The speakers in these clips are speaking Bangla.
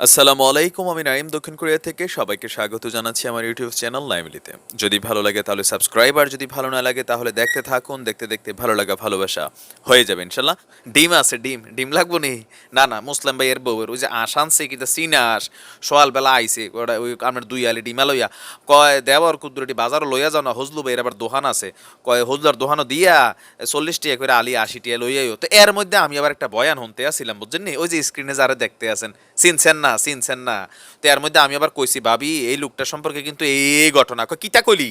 আসসালামু আলাইকুম, আমি নাইম দক্ষিণ কোরিয়া থেকে সবাইকে স্বাগত জানাচ্ছি আমার ইউটিউব চ্যানেল লাইমলিতে। যদি ভালো লাগে তাহলে সাবস্ক্রাইব, আর যদি ভালো না লাগে তাহলে দেখতে থাকুন, দেখতে দেখতে ভালো লাগা ভালোবাসা হয়ে যাবে ইনশাল্লাহ ডিম আছে, ডিম। ডিম লাগবো নি? না না, মুসলিম ভাইয়ের বউয়ের। ওই যে আশ কিন্তু সিনাস সোয়াল বেলা আইছে ওটা ওই আপনার দুই আলি ডিমা লইয়া। কয়, দেওয়ার কুদ্দুরটি বাজারও লইয়া যাও না, হজলু ভাইয়ের আবার দোহান আছে। কয় হজলার দোহানও দিয়া চল্লিশ টিয়া করে আলি, আশি টিয়া লইয়াইও তো এর মধ্যে আমি আবার একটা বয়ান শুনতে আসছিলাম, বুঝছেন নি? ওই যে স্ক্রিনে যারা দেখতে আছেন, চিনছেন না চিনছেন না। তো এর মধ্যে আমি আবার কইছি ভাবি এই লোকটা সম্পর্কে কিন্তু এই ঘটনা। কিতা কইলি?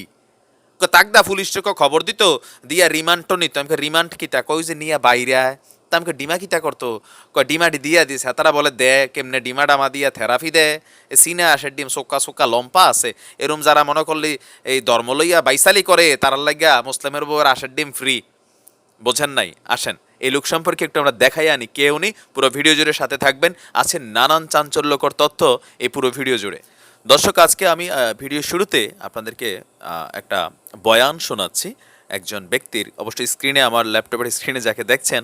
তাকদা পুলিশ খবর দিত দিয়া রিমান্ড তো নিত। আমি রিমান্ড কিতা? কই যে নিয়া বাইরে। তা আমি কই, ডিমা কিতা করতো? কয় ডিমাটি দিয়া দিছে। তারা বলে দে কেমনে ডিমা ডামা দিয়া থেরাপি দে। এ সিনে আসে ডিম সোক্কা সোক্কা লম্পা আছে। এরম যারা মনে করলি এই ধর্ম লইয়া বাইসালি করে তারার লাগিয়া মুসলিমের বউয়ের আশের ডিম ফ্রি বোঝেন নাই? আসেন। এই লোক সম্পর্কে একটু আমরা দেখাই আনি, কে উনি, পুরো ভিডিও জুড়ে সাথে থাকবেন, আছে নানান চাঞ্চল্যকর তথ্য এই পুরো ভিডিও জুড়ে। দর্শক, আজকে আমি ভিডিও শুরুতে আপনাদেরকে একটা বয়ান শোনাচ্ছি। একজন ব্যক্তির, অবশ্যই স্ক্রিনে আমার ল্যাপটপের স্ক্রিনে যাকে দেখছেন,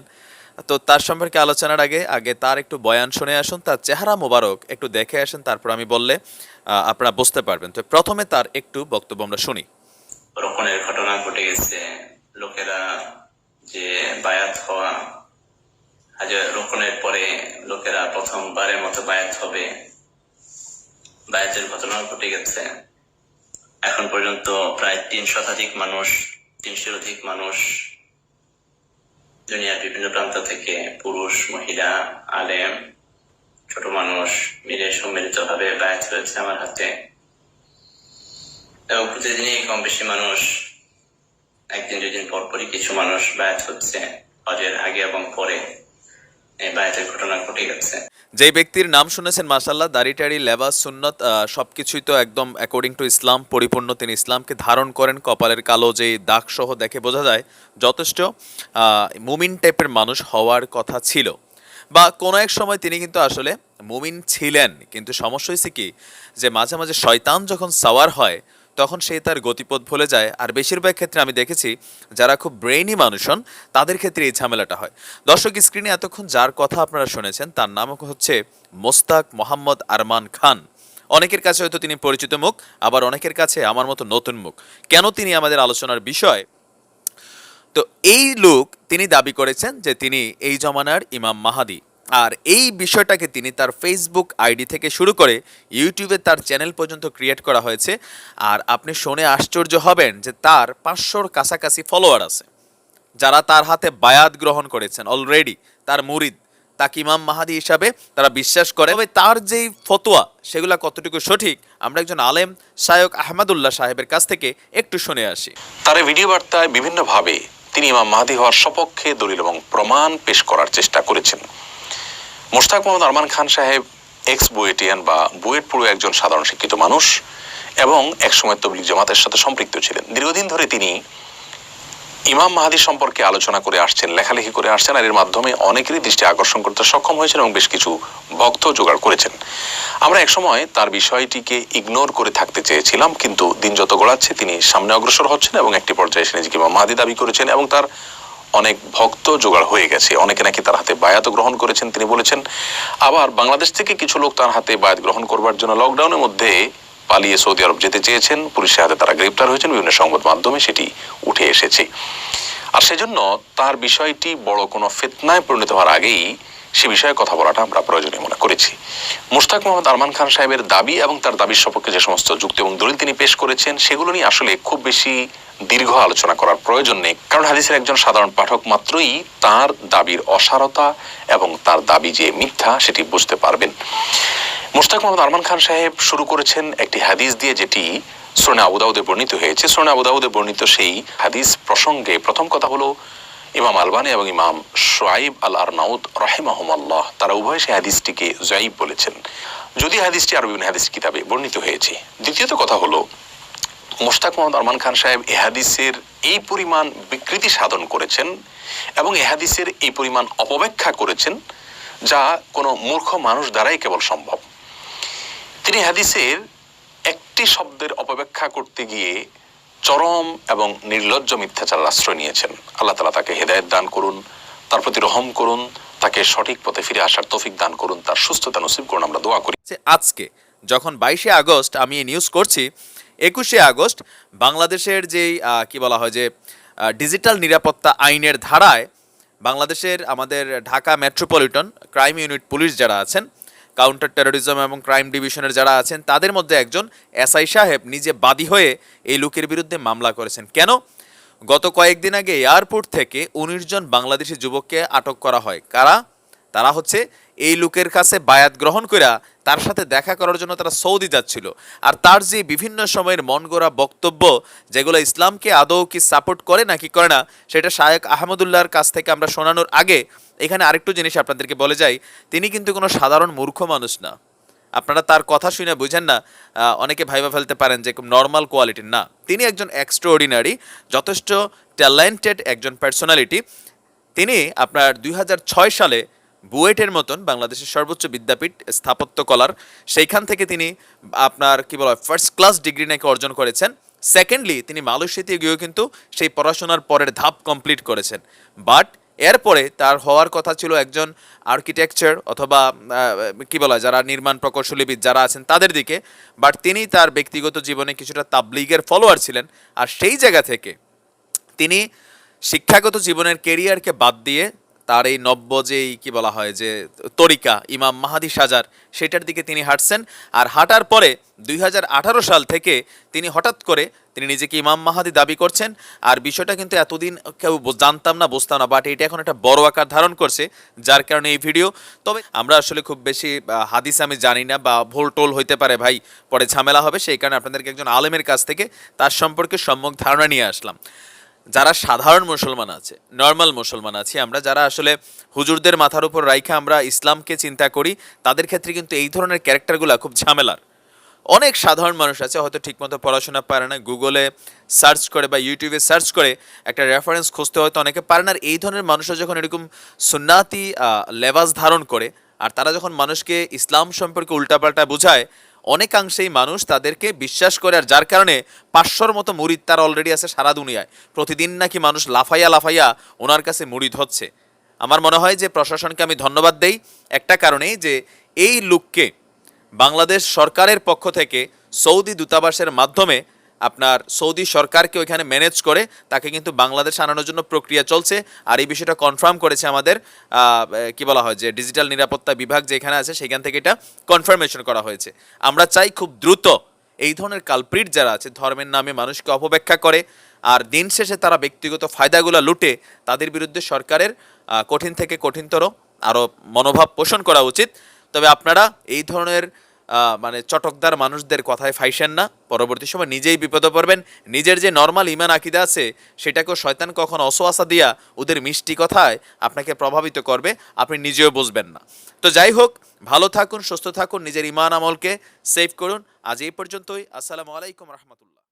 তো তার সম্পর্কে আলোচনার আগে আগে তার একটু বয়ান শুনে আসুন, তার চেহারা মোবারক একটু দেখে আসেন, তারপর আমি বললে আপনারা বুঝতে পারবেন। তো প্রথমে তার একটু বক্তব্য আমরা শুনি। রোপণের ঘটনা ঘটে গেছে, লোকেরা যে বায়াত হওয়া আজ রোপণের পরে লোকেরা প্রথমবারের মতো বায়াত হবে। বায়াতের ঘটনা ঘটে গেছে। এখন পর্যন্ত প্রায় তিন শতাধিক মানুষ, তিনশোর অধিক মানুষ দুনিয়ার বিভিন্ন প্রান্ত থেকে পুরুষ, মহিলা, আলেম, ছোট মানুষ মিলে সম্মিলিতভাবে বায়াত হয়েছে আমার হাতে। এবং প্রতিদিনই কম বেশি মানুষ একদিন দুদিন পর পরই কিছু মানুষ বায়াত হচ্ছে, হজের আগে এবং পরে। যেই ব্যক্তির নাম শুনেছেন মাসাল্লাহ দাড়ি, টাড়ি, লেবাস, সুন্নত সব কিছুই তো একদম অ্যাকর্ডিং টু ইসলাম, পরিপূর্ণ তিনি ইসলামকে ধারণ করেন, কপালের কালো যে দাগ সহ দেখে বোঝা যায়, যথেষ্ট মুমিন টাইপের মানুষ হওয়ার কথা ছিল। বা কোনো এক সময় তিনি কিন্তু আসলে মুমিন ছিলেন, কিন্তু সমস্যা হয়েছে কি, যে মাঝে মাঝে শয়তান যখন সাওয়ার হয় তখন সে তার গতিপথ ভুলে যায়। আর বেশিরভাগ ক্ষেত্রে আমি দেখেছি, যারা খুব ব্রেইনি মানুষ হন, তাদের ক্ষেত্রে এই ঝামেলাটা হয়। দর্শক স্ক্রিনে এতক্ষণ যার কথা আপনারা শুনেছেন, তার নাম হচ্ছে মোস্তাক মোহাম্মদ আরমান খান। অনেকের কাছে হয়তো তিনি পরিচিত মুখ, আবার অনেকের কাছে আমার মতো নতুন মুখ। কেন তিনি আমাদের আলোচনার বিষয়? তো এই লোক, তিনি দাবি করেছেন যে তিনি এই জমানার ইমাম মাহাদি। আর এই বিষয়টাকে তিনি তার ফেসবুক আইডি থেকে শুরু করে ইউটিউবে তার চ্যানেল পর্যন্ত ক্রিয়েট করা হয়েছে। আর আপনি শুনে আশ্চর্য হবেন যে তার পাঁচশোর কাছাকাছি ফলোয়ার আছে। যারা তার হাতে বায়াত গ্রহণ করেছেন অলরেডি তার মুরিদ, তাকে ইমাম মাহাদি হিসাবে তারা বিশ্বাস করে। তবে তার যেই ফতোয়া, সেগুলা কতটুকু সঠিক, আমরা একজন আলেম শায়ক আহমদুল্লাহ সাহেবের কাছ থেকে একটু শুনে আসি। তার ভিডিও বার্তায় বিভিন্নভাবে তিনি ইমাম মাহাদি হওয়ার সপক্ষে দলিল এবং প্রমাণ পেশ করার চেষ্টা করেছেন। মোশতাক মোহাম্মদ আরমান খান সাহেব এক্স বুয়েটিয়ান বা বুয়েট পুরো একজন সাধারণ শিক্ষিত মানুষ এবং একসময় তবলিগ জামাতের সাথে সম্পৃক্ত ছিলেন। দীর্ঘদিন ধরে তিনি ইমাম মাহাদি সম্পর্কে আলোচনা করে আসছেন, লেখালেখি করে আসছেন, আর এর মাধ্যমে অনেকেরই দৃষ্টি আকর্ষণ করতে সক্ষম হয়েছেন এবং বেশ কিছু ভক্ত জোগাড় করেছেন। আমরা একসময় তার বিষয়টিকে ইগনোর করে থাকতে চেয়েছিলাম, কিন্তু দিন যত গড়াচ্ছে তিনি সামনে অগ্রসর হচ্ছেন এবং একটি পর্যায়ে এসে নিজেকে ইমাম মাহাদি দাবি করেছেন এবং তার অনেক ভক্ত জোগাড় হয়ে গেছে। অনেকে নাকি তার হাতে বায়াত গ্রহণ করেছেন, তিনি বলেছেন, আবার বাংলাদেশ থেকে কিছু লোক তার হাতে বায়াত গ্রহণ করবার জন্য লকডাউনের মধ্যে পালিয়ে সৌদি আরব যেতে চেয়েছেন। পুলিশের হাতে তারা গ্রেপ্তার হয়েছেন, বিভিন্ন সংবাদ মাধ্যমে সেটি উঠে এসেছে। আর সেজন্য তার বিষয়টি বড় কোনো ফেতনায় পরিণত হওয়ার আগেই সে বিষয়ে কথা বলাটা আমরা প্রয়োজনীয় মনে করেছি। মুশতাক মোহাম্মদ আরমান খান সাহেবের দাবি এবং তার দাবির সপক্ষে যে সমস্ত যুক্তি এবং দলিল তিনি পেশ করেছেন, সেগুলো নিয়ে আসলে খুব বেশি দীর্ঘ আলোচনা করার প্রয়োজন নেই। কারণ হাদিসের একজন সাধারণ পাঠক মাত্রই তার দাবির অসারতা এবং তার দাবি যে মিথ্যা, সেটি বুঝতে পারবেন। মুশতাক মোহাম্মদ আরমান খান সাহেব শুরু করেছেন একটি হাদিস দিয়ে, যেটি সোনা আবুদাউদে বর্ণিত হয়েছে। সোনা আবুদাউদে বর্ণিত সেই হাদিস প্রসঙ্গে প্রথম কথা হলো ইমাম আলবানি এবং ইমাম সোয়াইব আল আরনাউদ রাহিমাহুমাল্লাহ, তারা উভয় সেই হাদিসটিকে জয়ীব বলেছেন। যদি হাদিসটি আরও বিভিন্ন হাদিস কিতাবে বর্ণিত হয়েছে। দ্বিতীয়ত কথা হলো, মোশতাক মোহাম্মদ আরমান খান সাহেব এ হাদিসের এই পরিমাণ বিকৃতি সাধন করেছেন এবং এ হাদিসের এই পরিমাণ অপব্যাখ্যা করেছেন যা কোনো মূর্খ মানুষ দ্বারাই কেবল সম্ভব। তিনি হাদিসের একটি শব্দের অপব্যাখ্যা করতে গিয়ে চরম এবং নির্লজ্জ মিথ্যাচারের আশ্রয় নিয়েছেন। আল্লাহ তালা তাকে হেদায়ত দান করুন, তার প্রতি রহম করুন, তাকে সঠিক পথে ফিরে আসার তৌফিক দান করুন, তার সুস্থতা নসিব করুন, আমরা দোয়া করি। আজকে, যখন বাইশে আগস্ট আমি এই নিউজ করছি, একুশে আগস্ট বাংলাদেশের যেই কি বলা হয় যে ডিজিটাল নিরাপত্তা আইনের ধারায় বাংলাদেশের আমাদের Dhaka metropolitan crime unit police যারা আছেন কাউন্টার টেরোরিজম এবং ক্রাইম ডিভিশনের যারা আছেন, তাদের মধ্যে একজন এসআই সাহেব নিজে বাদী হয়ে এই লোকের বিরুদ্ধে মামলা করেছেন। কেন? গত কয়েকদিন আগে এয়ারপোর্ট থেকে উনিশ জন বাংলাদেশি যুবককে আটক করা হয়। কারা? তারা হচ্ছে এই লোকের কাছে বায়াত গ্রহণ কইরা তার সাথে দেখা করার জন্য তারা সৌদি যাচ্ছিল। আর তার যে বিভিন্ন সময়ের মন গড়া বক্তব্য, যেগুলো ইসলামকে আদৌ কি সাপোর্ট করে নাকি করে না, সেটা শায়েক আহমদুল্লাহর কাছ থেকে আমরা শোনানোর আগে এখানে আরেকটু জিনিস আপনাদেরকে বলে যাই, তিনি কিন্তু কোনো সাধারণ মূর্খ মানুষ না। আপনারা তার কথা শুনে বুঝেন না অনেকে ভাইবা ফেলতে পারেন যে নর্মাল কোয়ালিটির না, তিনি একজন এক্সট্রাঅর্ডিনারি যথেষ্ট ট্যালেন্টেড একজন পার্সোনালিটি তিনি আপনার দুই হাজার ছয় সালে বুয়েটের মতন বাংলাদেশের সর্বোচ্চ বিদ্যাপীঠ স্থাপত্য কলার, সেইখান থেকে তিনি আপনার কি বলা ফার্স্ট ক্লাস ডিগ্রি নাকি অর্জন করেছেন। সেকেন্ডলি তিনি মালয়েশিয়াতে গিয়েও কিন্তু সেই পড়াশোনার পরের ধাপ কমপ্লিট করেছেন। বাট এরপরে তার হওয়ার কথা ছিল একজন আর্কিটেকচার অথবা কি বলা যারা নির্মাণ প্রকৌশলীবিদ যারা আছেন তাদের দিকে। বাট তিনি তার ব্যক্তিগত জীবনে কিছুটা তাবলিগের ফলোয়ার ছিলেন আর সেই জায়গা থেকে তিনি শিক্ষাগত জীবনের কেরিয়ারকে বাদ দিয়ে তার এই নব্য যেই কি বলা হয় যে তরিকা ইমাম মাহাদি সাজার, সেটার দিকে তিনি হাঁটছেন। আর হাঁটার পরে দুই হাজার আঠারো সাল থেকে তিনি হঠাৎ করে তিনি নিজেকে ইমাম মাহাদি দাবি করছেন। আর বিষয়টা কিন্তু এতদিন কেউ জানতাম না, বুঝতাম না বাট এটা এখন একটা বড় আকার ধারণ করছে যার কারণে এই ভিডিও তবে আমরা আসলে খুব বেশি হাদিস আমি জানি না বা ভুল টোল হইতে পারে ভাই, পরে ঝামেলা হবে, সেই কারণে আপনাদেরকে একজন আলেমের কাছ থেকে তার সম্পর্কে সম্যক ধারণা নিয়ে আসলাম। যারা সাধারণ মুসলমান আছে নর্মাল মুসলমান আছি আমরা, যারা আসলে হুজুরদের মাথার উপর রাইখা আমরা ইসলামকে চিন্তা করি, তাদের ক্ষেত্রে কিন্তু এই ধরনের ক্যারেক্টারগুলো খুব ঝামেলার। অনেক সাধারণ মানুষ আছে, হয়তো ঠিকমতো পড়াশোনা পারে না গুগলে সার্চ করে বা ইউটিউবে সার্চ করে একটা রেফারেন্স খুঁজতে হয়তো অনেকে পারে না, আর এই ধরনের মানুষরা যখন এরকম সুন্নাতি লেবাস ধারণ করে, আর তারা যখন মানুষকে ইসলাম সম্পর্কে উল্টাপাল্টা বোঝায় অনেকাংশেই মানুষ তাদেরকে বিশ্বাস করে, আর যার কারণে পাঁচশোর মতো মুরিদ তার অলরেডি আছে সারা দুনিয়ায়। প্রতিদিন নাকি মানুষ লাফাইয়া লাফাইয়া ওনার কাছে মুড়ি ধরছে। আমার মনে হয় যে প্রশাসনকে আমি ধন্যবাদ দেই একটা কারণে যে এই লুককে বাংলাদেশ সরকারের পক্ষ থেকে সৌদি দূতাবাসের মাধ্যমে আপনার সৌদি সরকারকে ওইখানে ম্যানেজ করে তাকে কিন্তু বাংলাদেশ আনানোর জন্য প্রক্রিয়া চলছে। আর এই বিষয়টা কনফার্ম করেছে আমাদের কি বলা হয় যে ডিজিটাল নিরাপত্তা বিভাগ যেখানে আছে সেখান থেকে এটা কনফার্মেশন করা হয়েছে। আমরা চাই খুব দ্রুত এই ধরনের কালপ্রিট যারা আছে, ধর্মের নামে মানুষকে অপব্যাখ্যা করে, আর দিন শেষে তারা ব্যক্তিগত ফায়দাগুলো লুটে তাদের বিরুদ্ধে সরকারের কঠিন থেকে কঠিনতর আরও মনোভাব পোষণ করা উচিত। তবে আপনারা এই ধরনের মানে চটকদার মানুষদের কথায় ফাইসেন না। পরবর্তী সময় নিজেই বিপদে পড়বেন। নিজের যে নর্মাল ইমান আকিদা আছে, সেটাকেও শয়তান কখন অসোয়াশা দিয়া ওদের মিষ্টি কথায় আপনাকে প্রভাবিত করবে, আপনি নিজেও বুঝবেন না। তো যাই হোক, ভালো থাকুন, সুস্থ থাকুন, নিজের ইমান আমলকে সেভ করুন। আজ এই পর্যন্তই। আসসালামু আলাইকুম রহমতুল্লাহ।